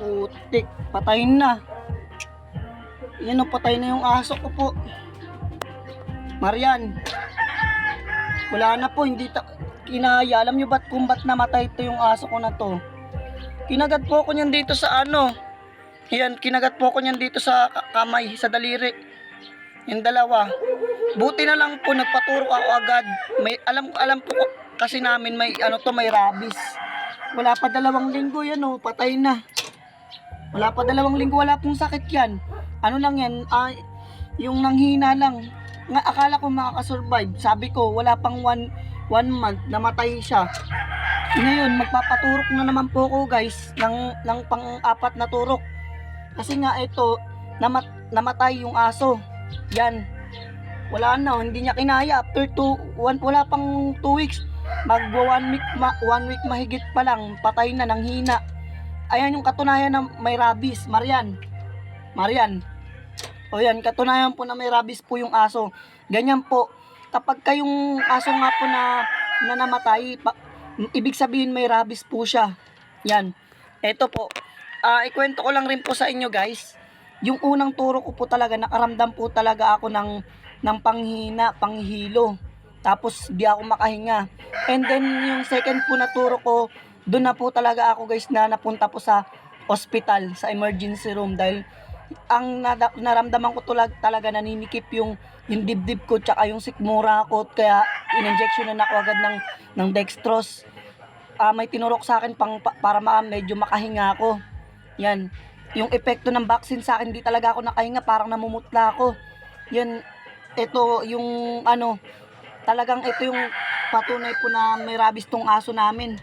Putik, patayin na. Yan o, patay na yung aso ko po. Marian, wala na po, hindi ta kinaya. Alam nyo ba't kung ba't namatay ito yung aso ko na to? Kinagat po ako niyan dito sa ano. Yan, kinagat po ako niyan dito sa ka- kamay, sa daliri. Yung dalawa. Buti na lang po nagpaturo ako agad. May alam alam po ko- kasi namin may ano to may rabies. Wala pa dalawang linggo yan oh, patay na. Wala pa dalawang linggo, wala pong sakit yan. Ano lang yan, ay, yung nanghina lang. Nga, akala ko makakasurvive. Sabi ko, wala pang one, one month, namatay siya. Ngayon, magpapaturok na naman po ko guys, ng, ng pang-apat na turok. Kasi nga ito, namat, namatay yung aso. Yan. Wala na, hindi niya kinaya. After two, one, wala pang two weeks, magwa one week, ma, one week mahigit pa lang, patay na, nang hina. Ayan yung katunayan na may rabies, Marian. Marian. O yan, katunayan po na may rabies po yung aso. Ganyan po, kapag kayong aso nga po na, na namatay, pa, ibig sabihin may rabies po siya. Yan. Ito po, ah ikwento ko lang rin po sa inyo guys. Yung unang turo ko po talaga, nakaramdam po talaga ako ng, ng panghina, panghilo. Tapos di ako makahinga. And then yung second po na turo ko, doon na po talaga ako guys na napunta po sa hospital, sa emergency room dahil ang naramdaman ko tulag, talaga naninikip yung yung dibdib ko tsaka yung sikmura ko kaya in-injection na ako agad ng ng dextrose. Ah, may tinurok sa akin pang pa- para ma medyo makahinga ako. Yan. Yung epekto ng vaccine sa akin, di talaga ako nakahinga, parang namumutla ako. Yan, ito yung ano, talagang ito yung patunay po na may rabies tong aso namin.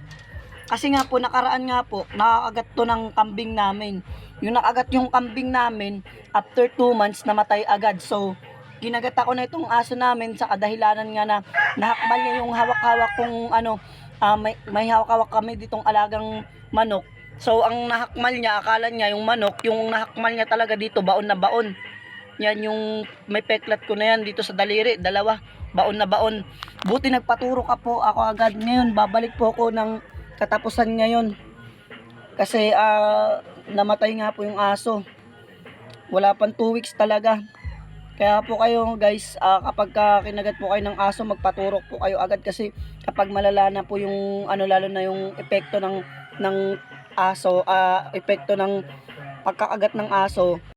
Kasi nga po, nakaraan nga po, nakakagat to ng kambing namin. Yung nakagat yung kambing namin, after 2 months, namatay agad. So, ginagat ako na itong aso namin sa kadahilanan nga na nahakmal niya yung hawak-hawak kong ano, ah, may, may hawak-hawak kami ditong alagang manok. So, ang nahakmal niya, akala niya yung manok, yung nahakmal niya talaga dito, baon na baon. Yan yung may peklat ko na yan dito sa daliri, dalawa, baon na baon. Buti nagpaturo ka po ako agad ngayon, babalik po ako ng katapusan ngayon. Kasi ah, namatay nga po yung aso. Wala pang 2 weeks talaga. Kaya po kayo guys, ah, kapag ka kinagat po kayo ng aso, magpaturok po kayo agad kasi kapag malala na po yung ano lalo na yung epekto ng ng aso, ah, epekto ng pagkakagat ng aso,